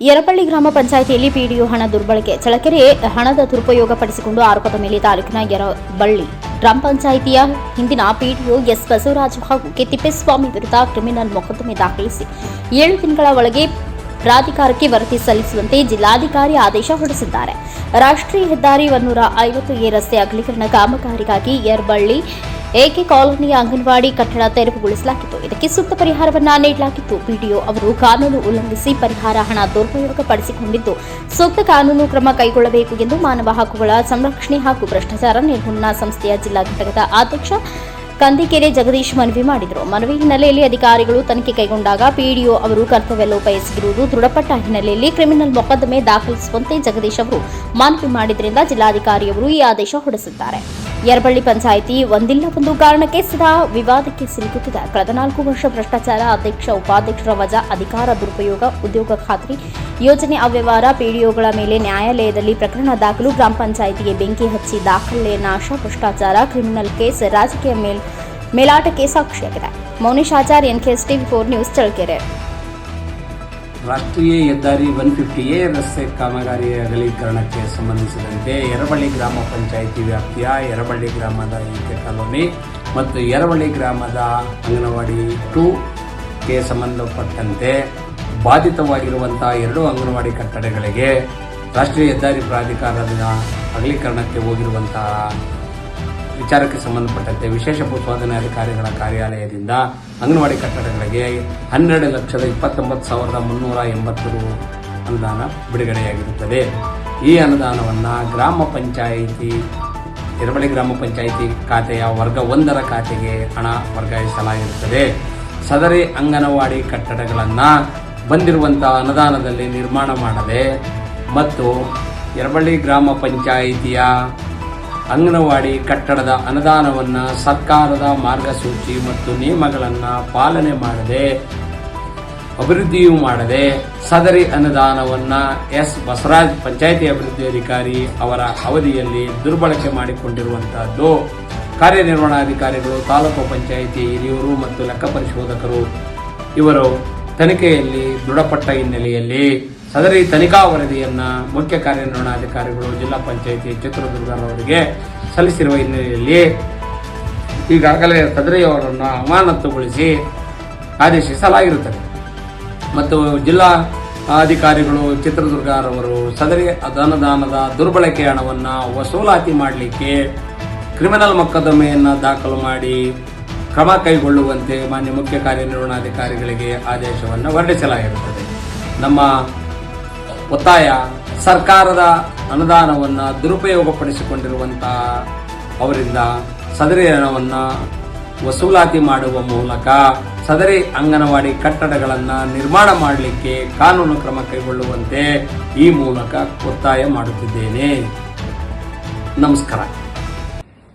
ಯರಪಳ್ಳಿ ಗ್ರಾಮ ಪಂಚಾಯಿತಿಯಲ್ಲಿ ಪಿಡಿಒ ಹಣ ದುರ್ಬಳಕೆ. ಚಳಕೆರೆ ಹಣದ ದುರುಪಯೋಗ ಪಡಿಸಿಕೊಂಡು ಆರೋಪದ ಮೇಲೆ ತಾಲೂಕಿನ ಯರಬಳ್ಳಿ ಗ್ರಾಮ ಪಂಚಾಯಿತಿಯ ಹಿಂದಿನ ಪಿಡಿಒ ಎಸ್ ಬಸವರಾಜು ಹಾಗೂ ಕೆ ತಿಪ್ಪೇಸ್ವಾಮಿ ವಿರುದ್ಧ ಕ್ರಿಮಿನಲ್ ಮೊಕದ್ದಮೆ ದಾಖಲಿಸಿ ಏಳು ತಿಂಗಳ ಒಳಗೆ ಪ್ರಾಧಿಕಾರಕ್ಕೆ ವರದಿ ಸಲ್ಲಿಸುವಂತೆ ಜಿಲ್ಲಾಧಿಕಾರಿ ಆದೇಶ ಹೊರಡಿಸಿದ್ದಾರೆ. ರಾಷ್ಟ್ರೀಯ ಹೆದ್ದಾರಿ ಒನ್ನೂರ ಐವತ್ತು ಎ ರಸ್ತೆ ಅಗಲೀಕರಣ ಕಾಮಗಾರಿಗಾಗಿ ಯರಬಳ್ಳಿ ಏಕೆ ಕಾಲೋನಿಯ ಅಂಗನವಾಡಿ ಕಟ್ಟಡ ತೆರವುಗೊಳಿಸಲಾಗಿತ್ತು? ಇದಕ್ಕೆ ಸೂಕ್ತ ಪರಿಹಾರವನ್ನ ನೀಡಲಾಗಿತ್ತು. ಪಿಡಿಒ ಅವರು ಕಾನೂನು ಉಲ್ಲಂಘಿಸಿ ಪರಿಹಾರ ಹಣ ದುರುಪಯೋಗ ಪಡಿಸಿಕೊಂಡಿದ್ದು ಸೂಕ್ತ ಕಾನೂನು ಕ್ರಮ ಕೈಗೊಳ್ಳಬೇಕು ಎಂದು ಮಾನವ ಹಕ್ಕುಗಳ ಸಂರಕ್ಷಣೆ ಹಾಗೂ ಭ್ರಷ್ಟಾಚಾರ ನಿರ್ಮೂಲನಾ ಸಂಸ್ಥೆಯ ಜಿಲ್ಲಾ ಘಟಕದ ಅಧ್ಯಕ್ಷ ಕಂದಿಕೆರೆ ಜಗದೀಶ್ ಮನವಿ ಮಾಡಿದರು. ಮನವಿ ಹಿನ್ನೆಲೆಯಲ್ಲಿ ಅಧಿಕಾರಿಗಳು ತನಿಖೆ ಕೈಗೊಂಡಾಗ ಪಿಡಿಒ ಅವರು ಕರ್ತವ್ಯ ಲೋಪ ದೃಢಪಟ್ಟ ಹಿನ್ನೆಲೆಯಲ್ಲಿ ಕ್ರಿಮಿನಲ್ ಮೊಕದ್ದಮೆ ದಾಖಲಿಸುವಂತೆ ಜಗದೀಶ್ ಅವರು ಮನವಿ ಮಾಡಿದ್ರಿಂದ ಜಿಲ್ಲಾಧಿಕಾರಿಯವರು ಈ ಆದೇಶ ಹೊರಡಿಸಿದ್ದಾರೆ. ಯರಬಳ್ಳಿ ಪಂಚಾಯಿತಿ ಒಂದಿಲ್ಲ ಒಂದು ಕಾರಣಕ್ಕೆ ಸದಾ ವಿವಾದಕ್ಕೆ ಸಿಲುಕುತ್ತಿದೆ. ಕಳೆದ ನಾಲ್ಕು ವರ್ಷ ಭ್ರಷ್ಟಾಚಾರ, ಅಧ್ಯಕ್ಷ, ಉಪಾಧ್ಯಕ್ಷರ ವಜಾ, ಅಧಿಕಾರ, ದುರುಪಯೋಗ, ಉದ್ಯೋಗ ಖಾತ್ರಿ, ಯೋಜನೆ ಅವ್ಯವಹಾರ ಪಿಡಿಒಗಳ ಮೇಲೆ ನ್ಯಾಯಾಲಯದಲ್ಲಿ ಪ್ರಕರಣ ದಾಖಲು, ಗ್ರಾಮ ಪಂಚಾಯಿತಿಗೆ ಬೆಂಕಿ ಹಚ್ಚಿ ದಾಖಲೆ ನಾಶ, ಭ್ರಷ್ಟಾಚಾರ, ಕ್ರಿಮಿನಲ್ ಕೇಸ್, ರಾಜಕೀಯ ಮೇಲ್ ಮೇಲಾಟಕ್ಕೆ ಸಾಕ್ಷಿಯಾಗಿದೆ Mounesh Achar NKS TV four news, Challakere. ರಾಷ್ಟ್ರೀಯ ಹೆದ್ದಾರಿ ಒನ್ ಫಿಫ್ಟಿ ಎ ರಸ್ತೆ ಕಾಮಗಾರಿ ಅಗಲೀಕರಣಕ್ಕೆ ಸಂಬಂಧಿಸಿದಂತೆ ಯರಬಳ್ಳಿ ಗ್ರಾಮ ಪಂಚಾಯಿತಿ ವ್ಯಾಪ್ತಿಯ ಯರಬಳ್ಳಿ ಗ್ರಾಮದ ಏಕೆ ಕಾಲೋನಿ ಮತ್ತು ಯರಬಳ್ಳಿ ಗ್ರಾಮದ ಅಂಗನವಾಡಿ ಟೂಗೆ ಸಂಬಂಧಪಟ್ಟಂತೆ ಬಾಧಿತವಾಗಿರುವಂತಹ ಎರಡು ಅಂಗನವಾಡಿ ಕಟ್ಟಡಗಳಿಗೆ ರಾಷ್ಟ್ರೀಯ ಹೆದ್ದಾರಿ ಪ್ರಾಧಿಕಾರದ ಅಗಲೀಕರಣಕ್ಕೆ ಹೋಗಿರುವಂತಹ ವಿಚಾರಕ್ಕೆ ಸಂಬಂಧಪಟ್ಟಂತೆ ವಿಶೇಷ ಭೂಸ್ವಾಧೀನ ಅಧಿಕಾರಿಗಳ ಕಾರ್ಯಾಲಯದಿಂದ ಅಂಗನವಾಡಿ ಕಟ್ಟಡಗಳಿಗೆ ಹನ್ನೆರಡು ಲಕ್ಷದ ಇಪ್ಪತ್ತೊಂಬತ್ತು ಸಾವಿರದ ಮುನ್ನೂರ ಎಂಬತ್ತು ರು ಅನುದಾನ ಬಿಡುಗಡೆಯಾಗಿರುತ್ತದೆ. ಈ ಅನುದಾನವನ್ನು ಗ್ರಾಮ ಪಂಚಾಯಿತಿ ಎರಬಳಿ ಗ್ರಾಮ ಪಂಚಾಯಿತಿ ಖಾತೆಯ ವರ್ಗ ಒಂದರ ಖಾತೆಗೆ ಹಣ ವರ್ಗಾಯಿಸಲಾಗಿರುತ್ತದೆ. ಸದರಿ ಅಂಗನವಾಡಿ ಕಟ್ಟಡಗಳನ್ನು ಬಂದಿರುವಂಥ ಅನುದಾನದಲ್ಲಿ ನಿರ್ಮಾಣ ಮಾಡದೆ ಮತ್ತು ಎರಬಳ್ಳಿ ಗ್ರಾಮ ಪಂಚಾಯಿತಿಯ ಅಂಗನವಾಡಿ ಕಟ್ಟಡದ ಅನುದಾನವನ್ನು ಸರ್ಕಾರದ ಮಾರ್ಗಸೂಚಿ ಮತ್ತು ನಿಯಮಗಳನ್ನು ಪಾಲನೆ ಮಾಡದೆ, ಅಭಿವೃದ್ಧಿಯೂ ಮಾಡದೆ ಸದರಿ ಅನುದಾನವನ್ನು ಎಸ್. ಬಸವರಾಜ್ ಪಂಚಾಯಿತಿ ಅಭಿವೃದ್ಧಿ ಅಧಿಕಾರಿ ಅವರ ಅವಧಿಯಲ್ಲಿ ದುರ್ಬಳಕೆ ಮಾಡಿಕೊಂಡಿರುವಂತಹದ್ದು. ಕಾರ್ಯನಿರ್ವಹಣಾಧಿಕಾರಿಗಳು, ತಾಲೂಕು ಪಂಚಾಯಿತಿ ಹಿರಿಯೂರು ಮತ್ತು ಲೆಕ್ಕ ಪರಿಶೋಧಕರು ಇವರು ತನಿಖೆಯಲ್ಲಿ ದೃಢಪಟ್ಟ ಹಿನ್ನೆಲೆಯಲ್ಲಿ ಸದರಿ ತನಿಖಾ ವರದಿಯನ್ನ ಮುಖ್ಯ ಕಾರ್ಯನಿರ್ವಹಣಾಧಿಕಾರಿಗಳು, ಜಿಲ್ಲಾ ಪಂಚಾಯಿತಿ ಚಿತ್ರದುರ್ಗರವರಿಗೆ ಸಲ್ಲಿಸಿರುವ ಹಿನ್ನೆಲೆಯಲ್ಲಿ ಈಗಾಗಲೇ ಸದರಿಯವರನ್ನು ಅಮಾನತುಗೊಳಿಸಿ ಆದೇಶಿಸಲಾಗಿರುತ್ತದೆ. ಮತ್ತು ಜಿಲ್ಲಾ ಅಧಿಕಾರಿಗಳು ಚಿತ್ರದುರ್ಗರವರು ಸದರಿ ಅನುದಾನದ ದುರ್ಬಳಕೆ ಹಣವನ್ನು ವಸೂಲಾತಿ ಮಾಡಲಿಕ್ಕೆ ಕ್ರಿಮಿನಲ್ ಮೊಕದ್ದಮೆಯನ್ನು ದಾಖಲು ಮಾಡಿ ಕ್ರಮ ಕೈಗೊಳ್ಳುವಂತೆ ಮಾನ್ಯ ಮುಖ್ಯ ಕಾರ್ಯನಿರ್ವಹಣಾಧಿಕಾರಿಗಳಿಗೆ ಆದೇಶವನ್ನು ಹೊರಡಿಸಲಾಗಿರುತ್ತದೆ. ನಮ್ಮ ಒತ್ತಾಯ ಸರ್ಕಾರದ ಅನುದಾನವನ್ನು ದುರುಪಯೋಗಪಡಿಸಿಕೊಂಡಿರುವಂತಹ ಅವರಿಂದ ಸದರಿ ಹಣವನ್ನು ವಸೂಲಾತಿ ಮಾಡುವ ಮೂಲಕ ಸದರಿ ಅಂಗನವಾಡಿ ಕಟ್ಟಡಗಳನ್ನು ನಿರ್ಮಾಣ ಮಾಡಲಿಕ್ಕೆ ಕಾನೂನು ಕ್ರಮ ಕೈಗೊಳ್ಳುವಂತೆ ಈ ಮೂಲಕ ಒತ್ತಾಯ ಮಾಡುತ್ತಿದ್ದೇನೆ. ನಮಸ್ಕಾರ.